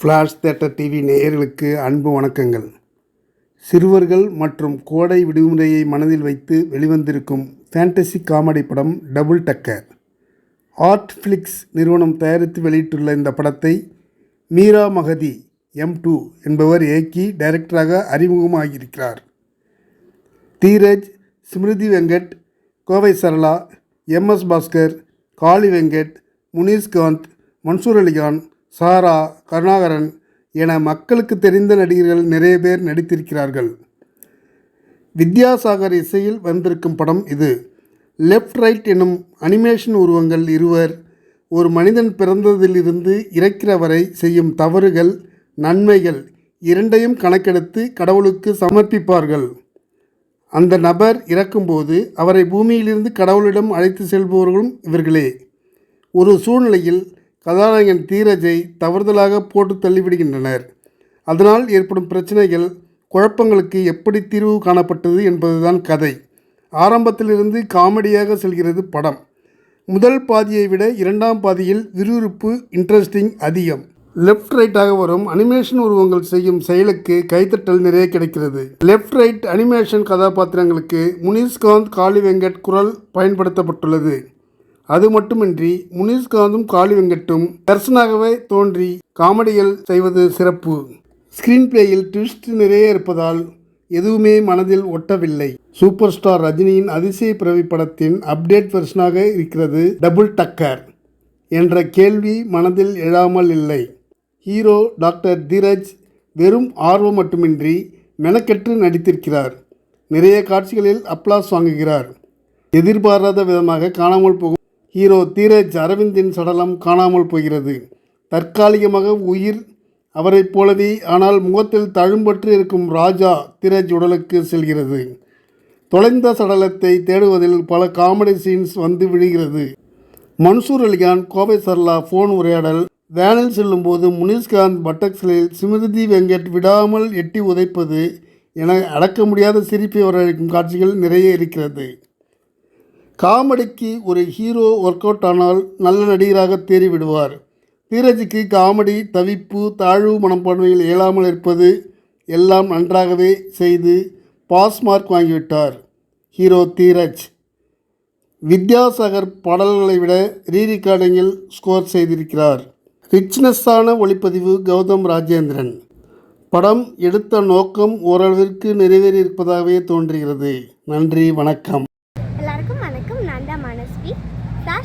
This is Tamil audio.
ஃப்ளாஷ் தேட்டர் டிவி நேயர்களுக்கு அன்பு வணக்கங்கள். சிறுவர்கள் மற்றும் கோடை விடுமுறையை மனதில் வைத்து வெளிவந்திருக்கும் ஃபேண்டசி காமெடி படம் டபுள் டக்கர் ஆர்ட் ஃப்ளிக்ஸ் நிறுவனம் தயாரித்து வெளியிட்டுள்ள இந்த படத்தை மீரா மகதி எம் டூ என்பவர் இயக்கி டைரக்டராக அறிமுகமாகியிருக்கிறார். தீரஜ் ஸ்மிருதி வெங்கட் கோவை சரளா எம்எஸ் பாஸ்கர் காளி வெங்கட் முனீஷ்காந்த் மன்சூர் அலிகான் சாரா கருணாகரன் என மக்களுக்கு தெரிந்த நடிகர்கள் நிறைய பேர் நடித்திருக்கிறார்கள். வித்யாசாகர் இசையில் வந்திருக்கும் படம் இது. லெஃப்ட் ரைட் எனும் அனிமேஷன் உருவங்கள் இருவர் ஒரு மனிதன் பிறந்ததிலிருந்து இறக்கிற வரை செய்யும் தவறுகள் நன்மைகள் இரண்டையும் கணக்கெடுத்து கடவுளுக்கு சமர்ப்பிப்பார்கள். அந்த நபர் இறக்கும்போது அவரை பூமியிலிருந்து கடவுளிடம் அழைத்து செல்பவர்களும் இவர்களே. ஒரு சூழ்நிலையில் கதாநாயகன் தீரஜை தவறுதலாக போட்டு தள்ளிவிடுகின்றனர். அதனால் ஏற்படும் பிரச்சனைகள் குழப்பங்களுக்கு எப்படி தீர்வு காணப்பட்டது என்பதுதான் கதை. ஆரம்பத்திலிருந்து காமெடியாக செல்கிறது படம். முதல் பாதியை விட இரண்டாம் பாதியில் விறுவிறுப்பு இன்ட்ரெஸ்டிங் அதிகம். லெஃப்ட் ரைட்டாக வரும் அனிமேஷன் உருவங்கள் செய்யும் செயலுக்கு கைத்தட்டல் நிறைய கிடைக்கிறது. லெஃப்ட் ரைட் அனிமேஷன் கதாபாத்திரங்களுக்கு முனிஷ்காந்த் காளி வெங்கட் குரல் பயன்படுத்தப்பட்டுள்ளது. அது மட்டுமின்றி முனிஷ்காந்தும் காளி வெங்கட்டும் தர்சனாகவே தோன்றி காமெடிகள் செய்வது சிறப்பு. ஸ்க்ரீன் பிளேயில் ட்விஸ்ட் நிறைய இருப்பதால் எதுவுமே மனதில் ஒட்டவில்லை. சூப்பர் ஸ்டார் ரஜினியின் அதிசய பிறவி படத்தின் அப்டேட் வெர்ஷனாக இருக்கிறது டபுள் டக்கர் என்ற கேள்வி மனதில் எழாமல் இல்லை. ஹீரோ டாக்டர் தீரஜ் வெறும் ஆர்வம் மட்டுமின்றி மெனக்கெட்டு நடித்திருக்கிறார். நிறைய காட்சிகளில் அப்ளாஸ் வாங்குகிறார். எதிர்பாராத விதமாக காணாமல் போகும் ஹீரோ தீரஜ் அரவிந்தின் சடலம் காணாமல் போகிறது. தற்காலிகமாக உயிர் அவரைப் போலவே ஆனால் முகத்தில் தழும்பற்று இருக்கும் ராஜா தீரஜ் உடலுக்கு செல்கிறது. தொலைந்த சடலத்தை தேடுவதில் பல காமெடி சீன்ஸ் வந்து விழுகிறது. மன்சூர் அலிகான் கோவை சர்லா ஃபோன் உரையாடல். வேனில் செல்லும்போது முனிஷ்காந்த் பட்டக்ஸில் ஸ்மிருதி வெங்கட் விடாமல் எட்டி உதைப்பது என அடக்க முடியாத சிரிப்பை வரவழைக்கும் காட்சிகள் நிறைய இருக்கிறது. காமெடிக்கு ஒரு ஹீரோ ஒர்க் அவுட் ஆனால் நல்ல நடிகராக தேறிவிடுவார். தீரஜுக்கு காமெடி தவிப்பு தாழ்வு மனப்பான்மையில் இயலாமல் இருப்பது எல்லாம் நன்றாகவே செய்து பாஸ் மார்க் வாங்கிவிட்டார். ஹீரோ தீரஜ். வித்யாசாகர் பாடல்களை விட ரீ ரெக்கார்டிங்கில் ஸ்கோர் செய்திருக்கிறார். ரிச்னஸ்ஸான ஒளிப்பதிவு கௌதம் ராஜேந்திரன். படம் எடுத்த நோக்கம் ஓரளவிற்கு நிறைவேறியிருப்பதாகவே தோன்றுகிறது. நன்றி வணக்கம் எல்லாருக்கும் வணக்கம் நான் தான் மனஸ்வி